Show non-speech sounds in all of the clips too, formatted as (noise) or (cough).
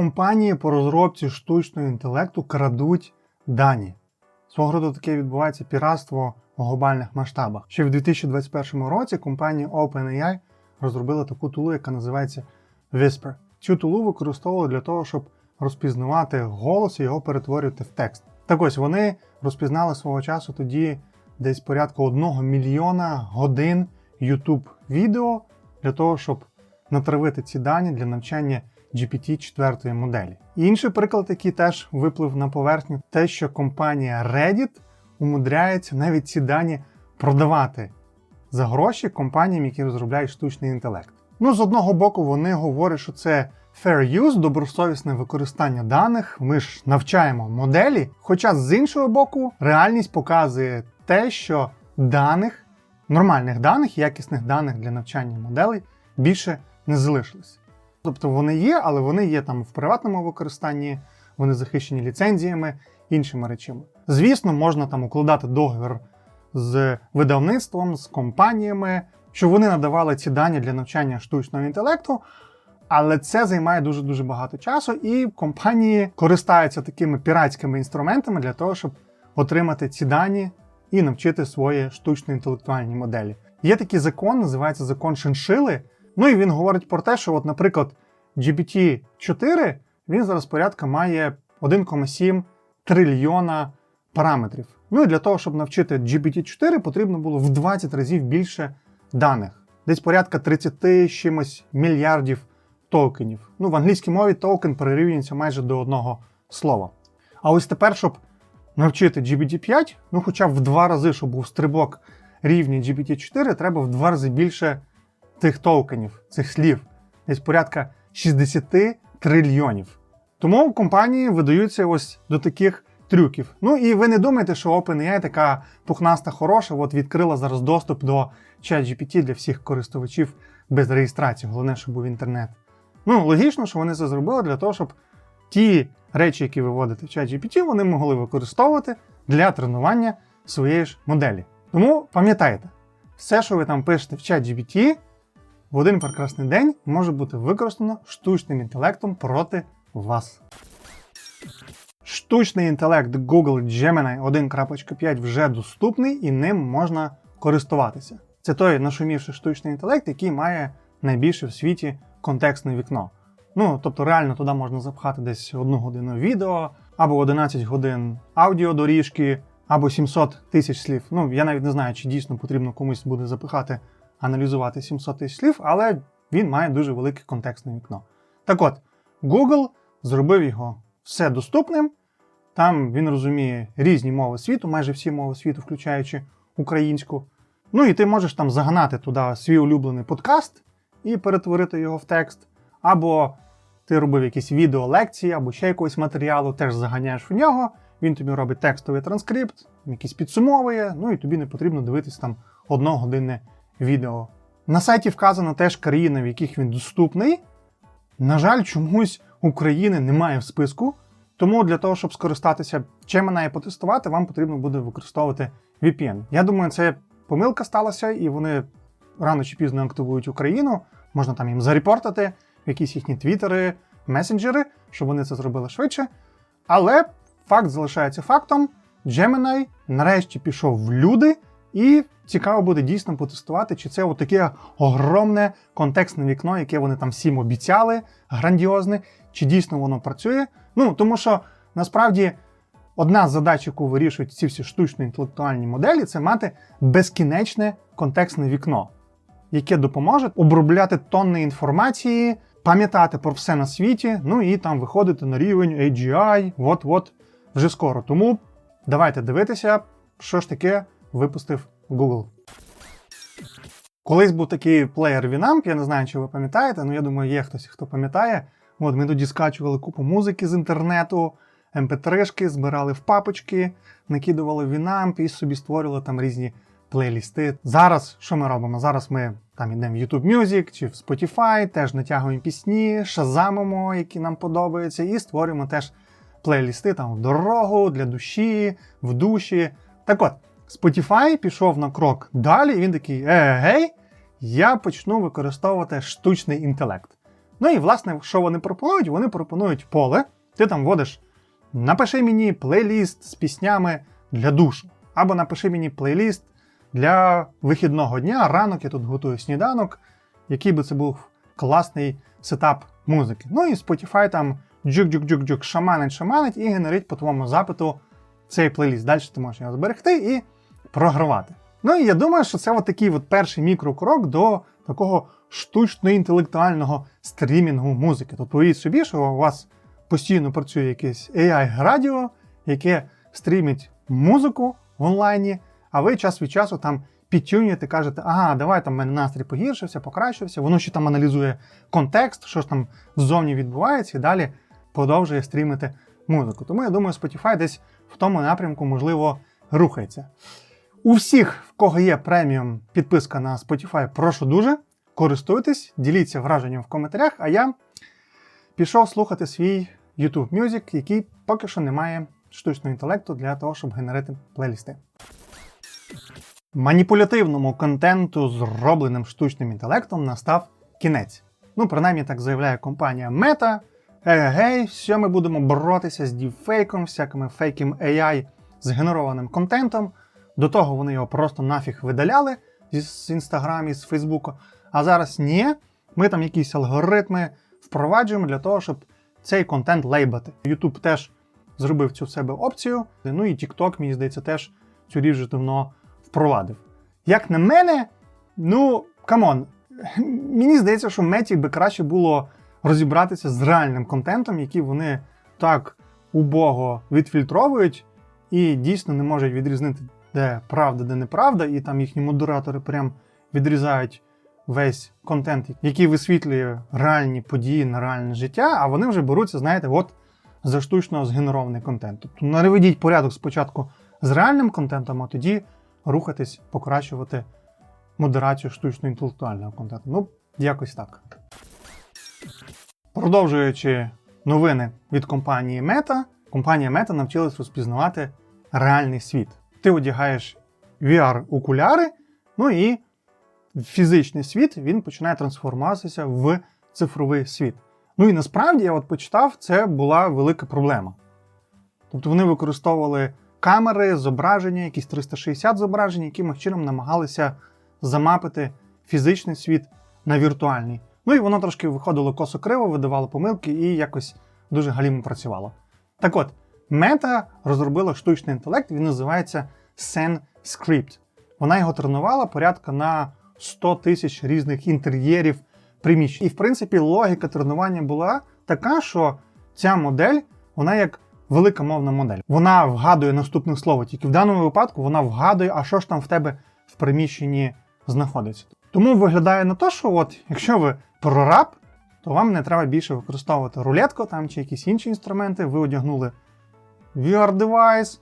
Компанії по розробці штучного інтелекту крадуть дані. Свого роду таке відбувається піратство у глобальних масштабах. Ще в 2021 році компанія OpenAI розробила таку тулу, яка називається Whisper. Цю тулу використовували для того, щоб розпізнавати голос і його перетворювати в текст. Так ось вони розпізнали свого часу тоді десь порядку одного мільйона годин YouTube відео для того, щоб натравити ці дані для навчання GPT-4 моделі. Інший приклад, який теж виплив на поверхню, те, що компанія Reddit умудряється навіть ці дані продавати за гроші компаніям, які розробляють штучний інтелект. Ну, з одного боку, вони говорять, що це fair use, добросовісне використання даних. Ми ж навчаємо моделі. Хоча з іншого боку, реальність показує те, що даних, нормальних даних, якісних даних для навчання моделей більше не залишилось. Тобто вони є, але вони є там в приватному використанні, вони захищені ліцензіями, іншими речами. Звісно, можна там укладати договір з видавництвом, з компаніями, щоб вони надавали ці дані для навчання штучного інтелекту. Але це займає дуже дуже багато часу, і компанії користаються такими піратськими інструментами для того, щоб отримати ці дані і навчити свої штучно-інтелектуальні моделі. Є такий закон, називається закон Шиншили. Ну і він говорить про те, що, от, наприклад, GPT-4 він зараз порядка має 1,7 трильйона параметрів. Ну і для того, щоб навчити GPT-4, потрібно було в 20 разів більше даних. Десь порядка 30 чимось мільярдів токенів. Ну, в англійській мові токен перерівнюється майже до одного слова. А ось тепер, щоб навчити GPT-5, ну хоча б в два рази, щоб був стрибок рівня GPT-4, треба в два рази більше тих токенів, цих слів. Десь порядка 60 трильйонів. Тому компанії видаються ось до таких трюків. Ну і ви не думаєте, що OpenAI така пухнаста хороша, от відкрила зараз доступ до ChatGPT для всіх користувачів без реєстрації. Головне, щоб був інтернет. Ну, логічно, що вони це зробили для того, щоб ті речі, які ви вводите в ChatGPT, вони могли використовувати для тренування своєї ж моделі. Тому пам'ятайте, все, що ви там пишете в ChatGPT, в один прекрасний день може бути використано штучним інтелектом проти вас. Штучний інтелект Google Gemini 1.5 вже доступний і ним можна користуватися. Це той нашумівший штучний інтелект, який має найбільше в світі контекстне вікно. Ну, тобто, реально туди можна запхати десь одну годину відео, або 11 годин аудіодоріжки, або 700 тисяч слів. Ну, я навіть не знаю, чи дійсно потрібно комусь буде запихати, аналізувати 700 тисяч слів, але він має дуже велике контекстне вікно. Так от, Google зробив його все доступним. Там він розуміє різні мови світу, майже всі мови світу, включаючи українську. Ну і ти можеш там загнати туди свій улюблений подкаст і перетворити його в текст. Або ти робив якісь відео лекції, або ще якогось матеріалу, теж заганяєш в нього. Він тобі робить текстовий транскрипт, якийсь підсумовує, ну і тобі не потрібно дивитись там одногодинне відео. На сайті вказано теж країни, в яких він доступний. На жаль, чомусь України немає в списку. Тому для того, щоб скористатися Gemini і потестувати, вам потрібно буде використовувати VPN. Я думаю, це помилка сталася, і вони рано чи пізно активують Україну. Можна там їм зарепортити якісь їхні твіттери, месенджери, щоб вони це зробили швидше. Але факт залишається фактом. Gemini нарешті пішов в люди, і цікаво буде дійсно потестувати, чи це таке огромне контекстне вікно, яке вони там всім обіцяли, грандіозне, чи дійсно воно працює. Ну, тому що насправді одна з задач, яку вирішують ці всі штучно-інтелектуальні моделі, це мати безкінечне контекстне вікно, яке допоможе обробляти тонни інформації, пам'ятати про все на світі, ну і там виходити на рівень AGI, от-от вже скоро. Тому давайте дивитися, що ж таке випустив Google. Колись був такий плеєр Winamp, я не знаю, чи ви пам'ятаєте, але я думаю, є хтось, хто пам'ятає. От ми тоді скачували купу музики з інтернету, mp3-шки, збирали в папочки, накидували в Winamp і собі створювали там різні плейлісти. Зараз що ми робимо? Зараз ми там йдемо в YouTube Music чи в Spotify, теж натягуємо пісні, шазамимо, які нам подобаються, і створюємо теж плейлісти там в дорогу, для душі, в душі. Так от, Spotify пішов на крок далі, і він такий: е, гей, я почну використовувати штучний інтелект. Ну і власне, що вони пропонують? Вони пропонують поле. Ти там вводиш напиши мені плейліст з піснями для душу. Або напиши мені плейліст для вихідного дня. Ранок я тут готую сніданок, який би це був класний сетап музики. Ну і Spotify там джук-джук-джук-джук шаманить, шаманить і генерить по твоєму запиту цей плейліст. Далі ти можеш його зберегти і програвати. Ну і я думаю, що це от такий от перший мікрокрок до такого штучно-інтелектуального стрімінгу музики. Тобто уявіть собі, що у вас постійно працює якесь AI-радіо, яке стрімить музику в онлайні, а ви час від часу там підтюнюєте, кажете, ага, давай там в мене настрій погіршився, покращився, воно ще там аналізує контекст, що ж там ззовні відбувається, і далі продовжує стрімити музику. Тому я думаю, Spotify десь в тому напрямку, можливо, рухається. У всіх, в кого є преміум підписка на Spotify, прошу дуже, користуйтесь, діліться враженням в коментарях, а я пішов слухати свій YouTube Music, який поки що не має штучного інтелекту для того, щоб генерити плейлісти. Маніпулятивному контенту, зробленим штучним інтелектом, настав кінець. Ну, принаймні так заявляє компанія Meta. Егей, що ми будемо боротися з діпфейком, всякими фейким AI згенерованим контентом. До того вони його просто нафіг видаляли з інстаграмі, з Фейсбуку. А зараз ні, ми там якісь алгоритми впроваджуємо для того, щоб цей контент лейбати. YouTube теж зробив цю в себе опцію. Ну і TikTok, мені здається, теж цю річ вже давно впровадив. Як на мене, ну камон, (laughs) мені здається, що меті би краще було розібратися з реальним контентом, який вони так убого відфільтровують і дійсно не можуть відрізнити, де правда, де неправда, і там їхні модератори прям відрізають весь контент, який висвітлює реальні події на реальне життя, а вони вже беруться, знаєте, от за штучно згенерований контент. Тобто наведіть порядок спочатку з реальним контентом, а тоді рухатись, покращувати модерацію штучно-інтелектуального контенту. Ну, якось так. Продовжуючи новини від компанії Meta, компанія Meta навчилась розпізнавати реальний світ. Ти одягаєш VR-окуляри, ну і фізичний світ він починає трансформуватися в цифровий світ. Ну і насправді я от почитав, це була велика проблема. Тобто вони використовували камери, зображення, якісь 360 зображень, яким чином намагалися замапити фізичний світ на віртуальний. Ну і воно трошки виходило косо криво, видавало помилки і якось дуже галімо працювало. Так от, Мета розробила штучний інтелект, він називається SenScript. Вона його тренувала порядка на 100 тисяч різних інтер'єрів приміщень. І в принципі логіка тренування була така, що ця модель, вона як велика мовна модель. Вона вгадує наступне слово, тільки в даному випадку вона вгадує, а що ж там в тебе в приміщенні знаходиться. Тому виглядає на те, що от, якщо ви прораб, то вам не треба більше використовувати рулетку там чи якісь інші інструменти. Ви одягнули VR-девайс,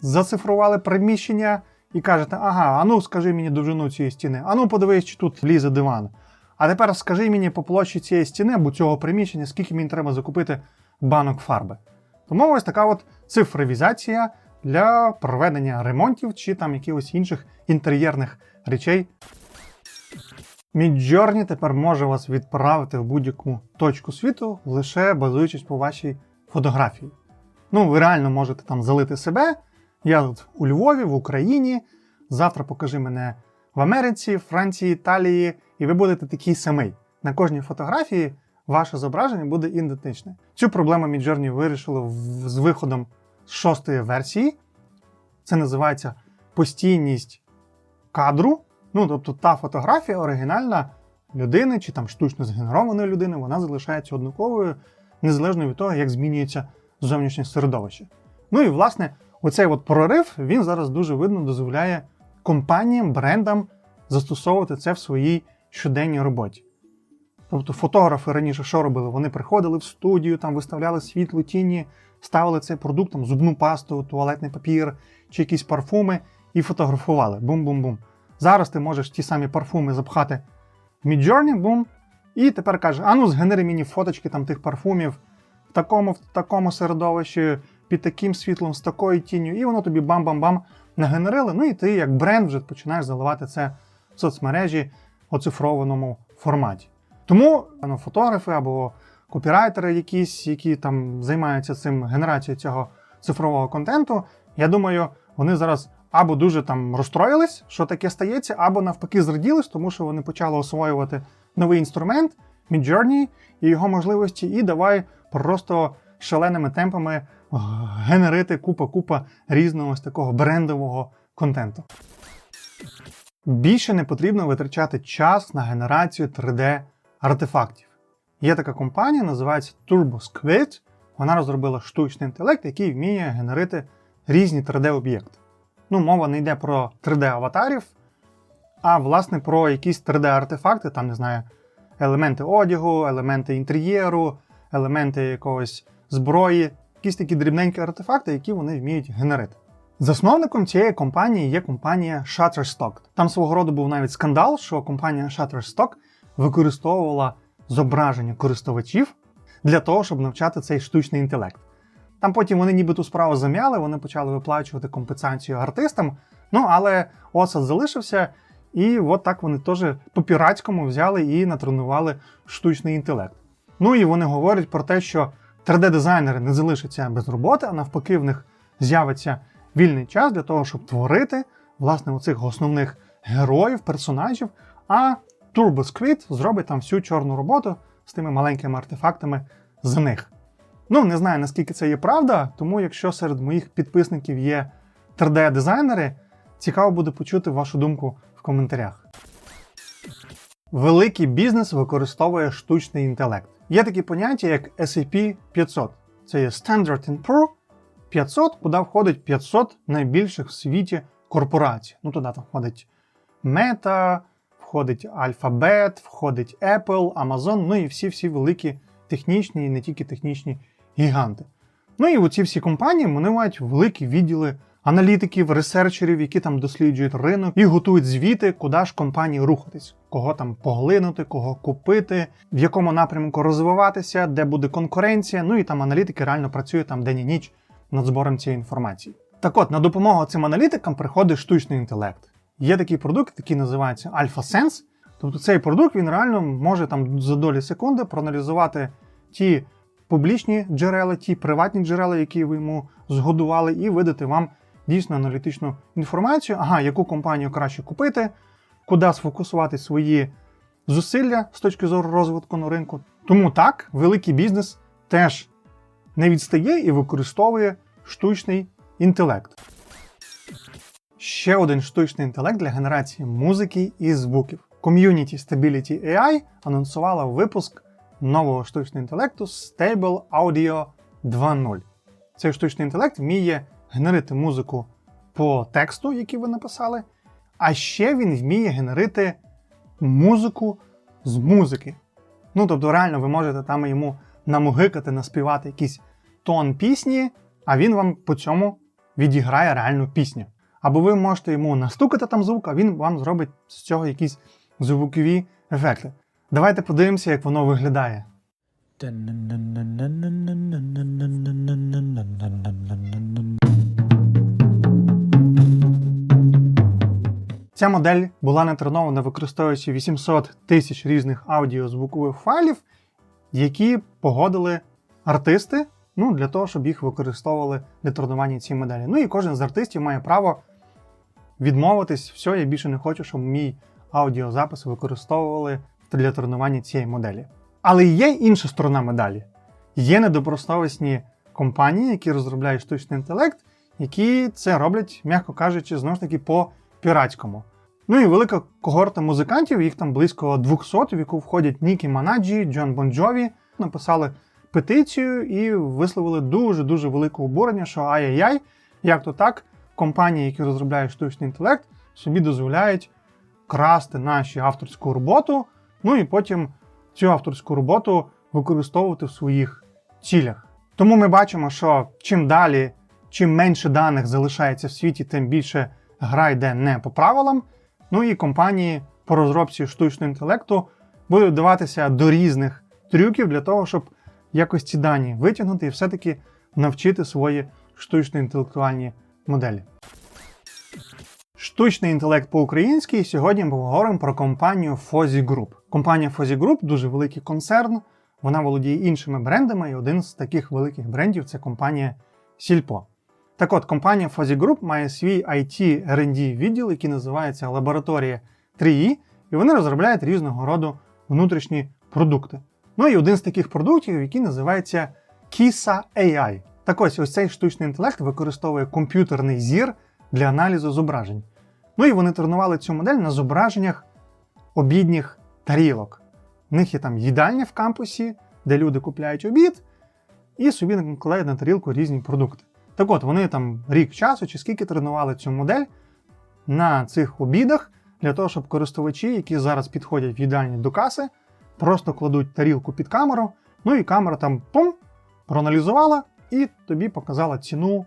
зацифрували приміщення і кажете, ага, а ну скажи мені довжину цієї стіни, а ну подивись, чи тут лізе диван. А тепер скажи мені по площі цієї стіни або цього приміщення, скільки мені треба закупити банок фарби. Тому ось така от цифровізація для проведення ремонтів чи там якихось інших інтер'єрних речей. Midjourney тепер може вас відправити в будь-яку точку світу, лише базуючись по вашій фотографії. Ну, ви реально можете там залити себе. Я тут у Львові, в Україні. Завтра покажи мене в Америці, Франції, Італії, і ви будете такий самий. На кожній фотографії ваше зображення буде ідентичне. Цю проблему Midjourney вирішили з виходом шостої версії. Це називається постійність кадру. Ну, тобто та фотографія оригінальна людини чи там штучно згенерованої людини, вона залишається однаковою, незалежно від того, як змінюється зовнішнє середовище. Ну і власне, оцей от прорив він зараз дуже видно дозволяє компаніям, брендам застосовувати це в своїй щоденній роботі. Тобто фотографи раніше що робили? Вони приходили в студію, там виставляли світло, тіні, ставили цей продукт, там, зубну пасту, туалетний папір чи якісь парфуми і фотографували. Бум-бум-бум. Зараз ти можеш ті самі парфуми запхати в Midjourney, бум, і тепер каже: а ну згенери мені фоточки там тих парфумів в такому, в такому середовищі, під таким світлом, з такою тінню, і воно тобі бам-бам-бам нагенерили. Ну і ти як бренд вже починаєш заливати це в соцмережі в оцифрованому форматі. Тому ну, фотографи або копірайтери якісь, які там займаються цим генерацією цього цифрового контенту, я думаю, вони зараз або дуже там розстроїлись, що таке стається, або навпаки зраділись, тому що вони почали освоювати новий інструмент Midjourney і його можливості, і давай просто шаленими темпами генерити купа-купа різного ось такого брендового контенту. Більше не потрібно витрачати час на генерацію 3D-артефактів. Є така компанія, називається TurboSquid. Вона розробила штучний інтелект, який вміє генерити різні 3D-об'єкти. Ну, мова не йде про 3D-аватарів, а власне про якісь 3D-артефакти, там, не знаю, елементи одягу, елементи інтер'єру, елементи якогось зброї, якісь такі дрібненькі артефакти, які вони вміють генерити. Засновником цієї компанії є компанія Shutterstock. Там свого роду був навіть скандал, що компанія Shutterstock використовувала зображення користувачів для того, щоб навчати цей штучний інтелект. Там потім вони ніби ту справу зам'яли, вони почали виплачувати компенсацію артистам. Ну але осад залишився, і от так вони теж по-піратському взяли і натренували штучний інтелект. Ну і вони говорять про те, що 3D-дизайнери не залишаться без роботи, а навпаки, в них з'явиться вільний час для того, щоб творити власне оцих основних героїв, персонажів. А Turbo Squid зробить там всю чорну роботу з тими маленькими артефактами за них. Ну, не знаю, наскільки це є правда, тому якщо серед моїх підписників є 3D-дизайнери, цікаво буде почути вашу думку в коментарях. Великий бізнес використовує штучний інтелект. Є такі поняття, як SAP 500. Це є Standard Poor 500, куди входить 500 найбільших в світі корпорацій. Ну, туди там входить Meta, входить Alphabet, входить Apple, Amazon, ну і всі-всі великі технічні і не тільки технічні гіганти. Ну і оці всі компанії вони мають великі відділи аналітиків, ресерчерів, які там досліджують ринок і готують звіти, куди ж компанії рухатись, кого там поглинути, кого купити, в якому напрямку розвиватися, де буде конкуренція. Ну і там аналітики реально працюють там день і ніч над збором цієї інформації. Так от, на допомогу цим аналітикам приходить штучний інтелект. Є такий продукт, який називається AlphaSense. Тобто цей продукт він реально може там за долі секунди проаналізувати ті публічні джерела, ті приватні джерела, які ви йому згодували, і видати вам дійсно аналітичну інформацію, ага, яку компанію краще купити, куди сфокусувати свої зусилля з точки зору розвитку на ринку. Тому так, великий бізнес теж не відстає і використовує штучний інтелект. Ще один штучний інтелект для генерації музики і звуків. Community Stability AI анонсувала випуск нового штучного інтелекту Stable Audio 2.0. Цей штучний інтелект вміє генерити музику по тексту, який ви написали, а ще він вміє генерити музику з музики. Ну, тобто, реально, ви можете там йому намугикати, наспівати якийсь тон пісні, а він вам по цьому відіграє реальну пісню. Або ви можете йому настукати там звук, а він вам зробить з цього якісь звукові ефекти. Давайте подивимося, як воно виглядає. Ця модель була натренована використовуючи 800 тисяч різних аудіозвукових файлів, які погодили артисти ну, для того, щоб їх використовували для тренування цієї моделі. Ну і кожен з артистів має право відмовитись, все, я більше не хочу, щоб мій аудіозапис використовували для тренування цієї моделі. Але є інша сторона медалі. Є недобросовісні компанії, які розробляють штучний інтелект, які це роблять, м'яко кажучи, знову ж таки по піратському. Ну і велика когорта музикантів, їх там близько 200, в яку входять Нікі Манаджі, Джон Бонджові, написали петицію і висловили дуже-дуже велике обурення, що ай-яй-яй, як то так, компанії, які розробляють штучний інтелект, собі дозволяють красти наші авторську роботу, ну і потім цю авторську роботу використовувати в своїх цілях. Тому ми бачимо, що чим далі, чим менше даних залишається в світі, тим більше гра йде не по правилам. Ну і компанії по розробці штучного інтелекту будуть вдаватися до різних трюків для того, щоб якось ці дані витягнути і все-таки навчити свої штучно-інтелектуальні моделі. Штучний інтелект по-українськи. Сьогодні ми поговоримо про компанію Fozzy Group. Компанія Fozzy Group дуже великий концерн. Вона володіє іншими брендами, і один з таких великих брендів це компанія Сільпо. Так от, компанія Fozzy Group має свій IT R&D відділ, який називається Лабораторія 3І, і вони розробляють різного роду внутрішні продукти. Ну і один з таких продуктів, який називається Kisa AI. Так ось ось цей штучний інтелект використовує комп'ютерний зір для аналізу зображень. Ну і вони тренували цю модель на зображеннях обідніх тарілок. У них є там їдальня в кампусі, де люди купляють обід, і собі накладають на тарілку різні продукти. Так от, вони там рік часу чи скільки тренували цю модель на цих обідах для того, щоб користувачі, які зараз підходять в їдальні до каси, просто кладуть тарілку під камеру, ну і камера там пум, проаналізувала і тобі показала ціну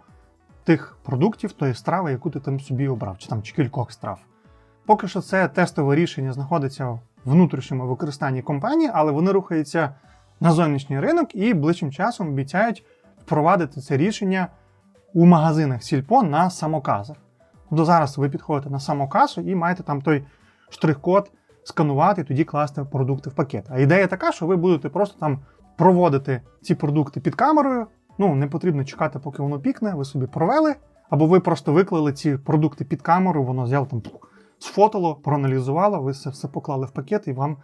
тих продуктів, тої страви, яку ти там собі обрав, чи там чи кількох страв. Поки що це тестове рішення знаходиться в внутрішньому використанні компанії, але вони рухаються на зовнішній ринок і ближчим часом обіцяють впровадити це рішення у магазинах Сільпо на самоказах. Тобто зараз ви підходите на самокасу і маєте там той штрих-код сканувати, і тоді класти продукти в пакет. А ідея така, що ви будете просто там проводити ці продукти під камерою. Ну, не потрібно чекати, поки воно пікне, ви собі провели, або ви просто виклали ці продукти під камеру, воно взяло там, сфотало, проаналізувало, ви це все поклали в пакет і вам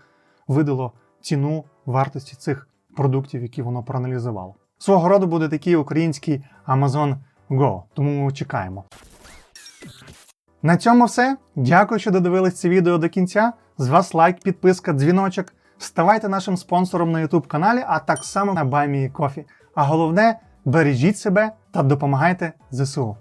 видало ціну вартості цих продуктів, які воно проаналізувало. Свого роду буде такий український Amazon Go, тому чекаємо. На цьому все. Дякую, що додивились це відео до кінця. З вас лайк, підписка, дзвіночок. Ставайте нашим спонсором на YouTube каналі, а так само на BuyMeCoffee. А головне, бережіть себе та допомагайте ЗСУ.